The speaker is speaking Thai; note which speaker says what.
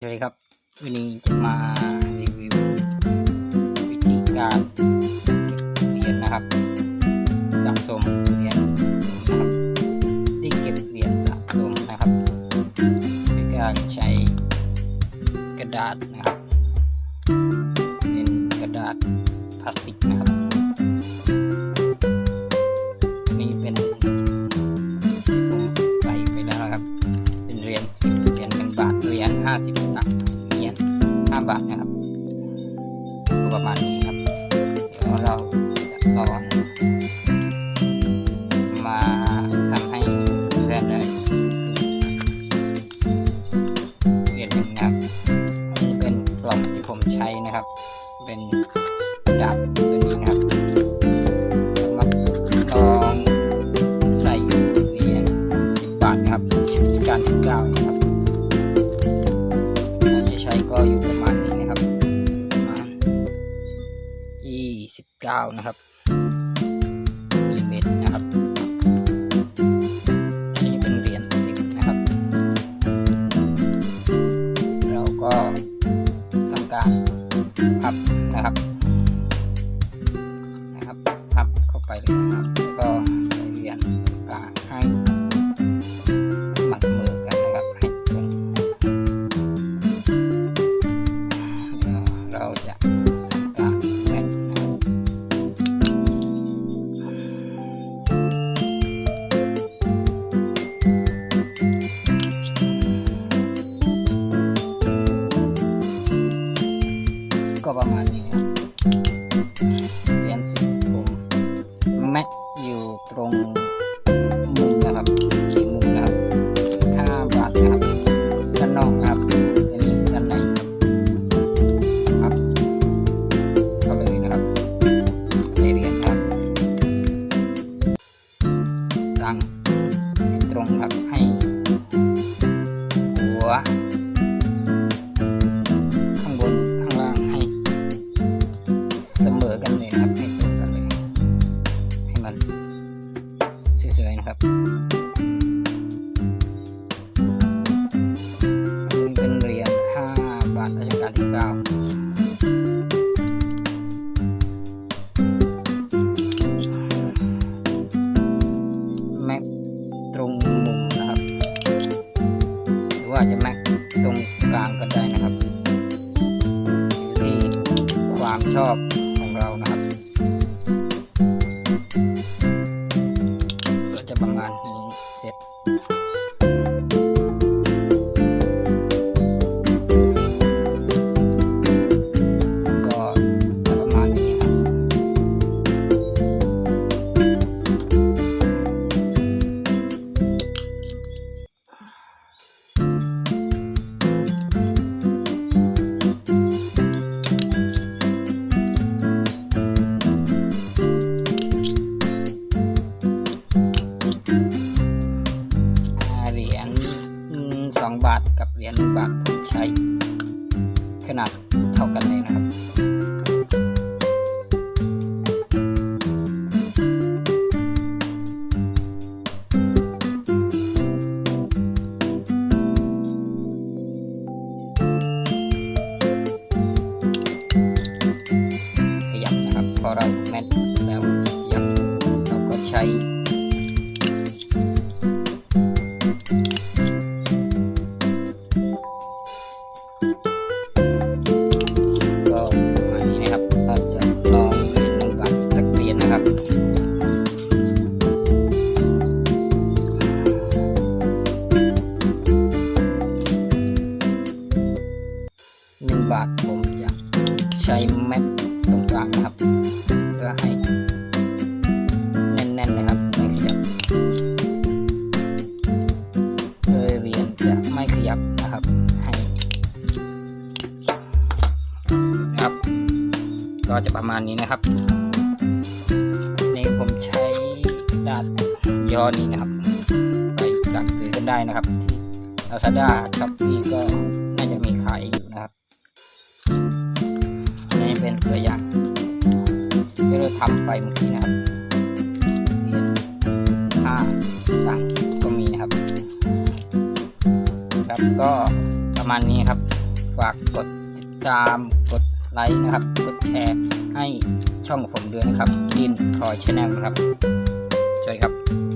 Speaker 1: สวัสดีครับวันนี้จะมารีวิววิธีการเก็บเหรียญนะครับสะสมเหรียญนะครับที่เก็บเหรียญสะสมนะครับด้วยการใช้กระดาษนะครับ เป็นกระดาษพลาสติกนะ รียญห้าสิบตังค์เหรียห้าบาทนะครับก็ประมาณนี้ครับแล้วเราจะลอง ก็อยู่ประมาณนี้นะครับอยู่ประมาณยี่สิบเก้านะครับมิลลิเมตรนะครับ ตั้งให้ตรงครับให้หัว ข้างบนข้างล่างให้ เสมอกันเลยนะครับให้ตรงกันเลย ให้มันสวยๆนะครับ แม็กตรงมุมนะครับ หรือว่าจะแม็กตรงกลางก็ได้นะครับอยู่ที่ความชอบของเรานะครับ บาทผมใช้ ขนาดเท่ากันเลยนะครับ ขยับนะครับ พอเราแม่นแล้ว นะครับ เพื่อให้แน่นๆนะครับไม่ขยับเลยเหรียญจะไม่ขยับนะครับ ให้ครับ ก็จะประมาณนี้นะครับนี่ผมใช้ดาษย้อนนี้นะครับ ไปสั่งซื้อกันได้นะครับที่ Lazada Shopee ก็น่าจะมีขายอยู่นะครับนนี้เป็นตัวอย่าง ที่เราทำไปเมื่อกี้นะครับห้าตังก็มีนะครับ ครับก็ประมาณนี้ครับ ฝากกดติดตามกดไลค์นะครับ กดแชร์ให้ช่องผมด้วยนะครับดินคอยชแนลนะครับสวัสดีครับ